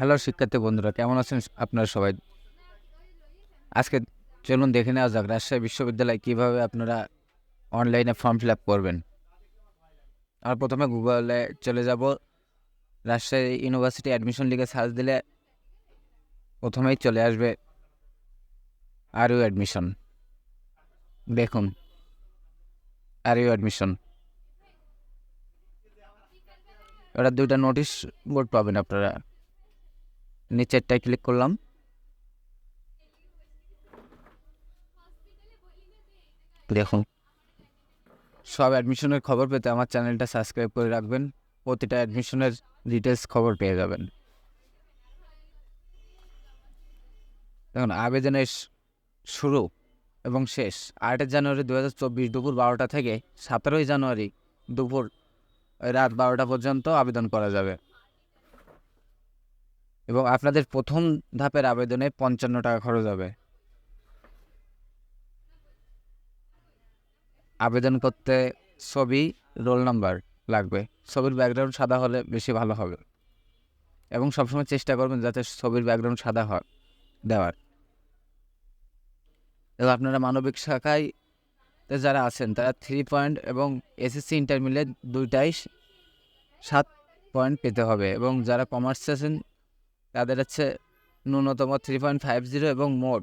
Hello শিক্ষার্থী বন্ধুরা, কেমন আছেন আপনারা সবাই? আজকে চলুন দেখে নেওয়া যাক, রাজশাহী বিশ্ববিদ্যালয়ে কীভাবে আপনারা অনলাইনে ফর্ম ফিল আপ করবেন। আর প্রথমে গুগলে চলে যাব। রাজশাহী ইউনিভার্সিটি অ্যাডমিশন লিগে সার্চ দিলে প্রথমেই চলে আসবে আর ইউ অ্যাডমিশন দেখুন আর ইউ অ্যাডমিশন ওটা দুইটা নোটিশ বোর্ড পাবেন আপনারা। নিচেরটায় ক্লিক করলাম। দেখুন। সব অ্যাডমিশনের খবর পেতে আমার চ্যানেলটা সাবস্ক্রাইব করে রাখবেন। প্রতিটা অ্যাডমিশনের ডিটেলস খবর পেয়ে যাবেন। দেখুন, আবেদনের শুরু এবং শেষ। আটই জানুয়ারি দু হাজার চব্বিশ দুপুর বারোটা থেকে সতেরোই জানুয়ারি দুপুর রাত বারোটা পর্যন্ত আবেদন করা যাবে। এবং আপনাদের প্রথম ধাপের আবেদনে পঞ্চান্ন টাকা খরচ হবে। আবেদন করতে ছবি, রোল নাম্বার লাগবে। ছবির ব্যাকগ্রাউন্ড সাদা হলে বেশি ভালো হবে। এবং সবসময় চেষ্টা করবেন যাতে ছবির ব্যাকগ্রাউন্ড সাদা হয়, দেওয়ার। এবং আপনারা মানবিক শাখায় যারা আছেন, তারা থ্রি পয়েন্ট এবং এসএসসি ইন্টারমিডিয়েট দুইটাই সাত পয়েন্ট পেতে হবে। এবং যারা কমার্সে আছেন তাদের হচ্ছে ন্যূনতম থ্রি পয়েন্ট ফাইভ জিরো এবং মোট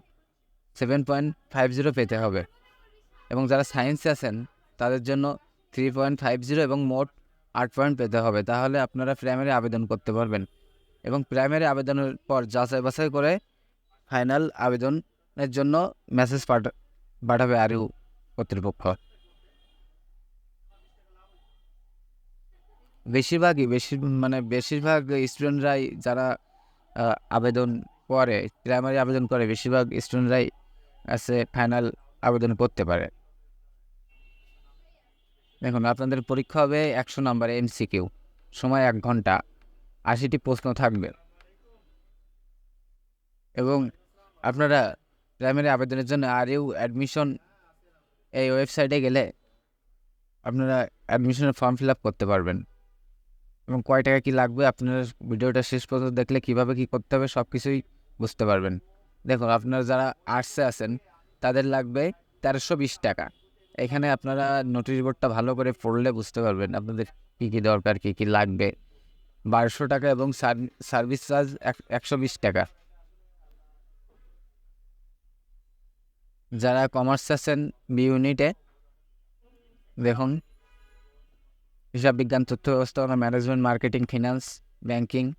সেভেন পয়েন্ট ফাইভ জিরো পেতে হবে। এবং যারা সায়েন্সে আছেন, তাদের জন্য থ্রি পয়েন্ট ফাইভ জিরো এবং মোট আট পয়েন্ট পেতে হবে। তাহলে আপনারা প্রাইমারি আবেদন করতে পারবেন। এবং প্রাইমারি আবেদনের পর যাচাই বাছাই করে ফাইনাল আবেদনের জন্য মেসেজ পাঠা পাঠাবে আরও কর্তৃপক্ষ। বেশিরভাগই বেশি মানে বেশিরভাগ স্টুডেন্টরাই যারা আবেদন করে প্রাইমারি আবেদন করে, বেশিরভাগ স্টুডেন্টরাই আছে ফাইনাল আবেদন করতে পারে। দেখুন, আপনাদের পরীক্ষা হবে একশো নাম্বার এমসিকিউ সময় এক ঘণ্টা, আশিটি প্রশ্ন থাকবে। এবং আপনারা প্রাইমারি আবেদনের জন্য আর ইউ অ্যাডমিশন এই ওয়েবসাইটে গেলে আপনারা অ্যাডমিশনের ফর্ম ফিল আপ করতে পারবেন। এবং কয় টাকা কী লাগবে আপনারা ভিডিওটা শেষ পর্যন্ত দেখলে কীভাবে কী করতে হবে সব কিছুই বুঝতে পারবেন। দেখুন, আপনারা যারা আর্টসে আছেন, তাদের লাগবে তেরোশো বিশ টাকা। এখানে আপনারা নোটিশ বোর্ডটা ভালো করে পড়লে বুঝতে পারবেন আপনাদের কী কী দরকার, কী কী লাগবে। বারোশো টাকা এবং সার্ভিস চার্জ একশো বিশ টাকা। যারা কমার্স আছেন বি ইউনিটে দেখুন হিসাব বিজ্ঞান, তথ্য ব্যবস্থাপনা ম্যানেজমেন্ট মার্কেটিং ফিনান্স ব্যাংকিং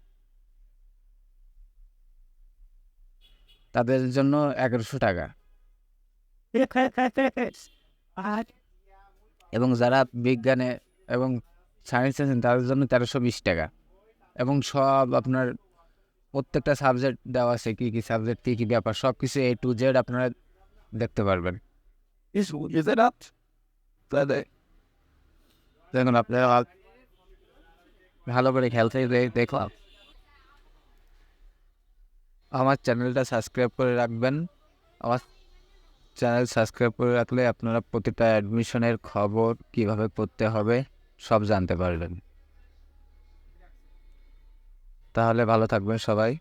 তাদের জন্য এগারোশো টাকা। এবং যারা বিজ্ঞানে এবং সায়েন্স আছেন, তাদের জন্য তেরোশো বিশ টাকা। এবং সব আপনার প্রত্যেকটা সাবজেক্ট দেওয়া আছে, কী কী সাবজেক্ট কী কী ব্যাপার, সব কিছু এ টু জেড আপনারা দেখতে পারবেন। দেখুন আপনারা ভালো করে খেলতে দেখলাম। আমার চ্যানেলটা সাবস্ক্রাইব করে রাখবেন। আমার চ্যানেল সাবস্ক্রাইব করে রাখলে আপনারা প্রতিটা অ্যাডমিশনের খবর কীভাবে করতে হবে সব জানতে পারবেন। তাহলে ভালো থাকবেন সবাই।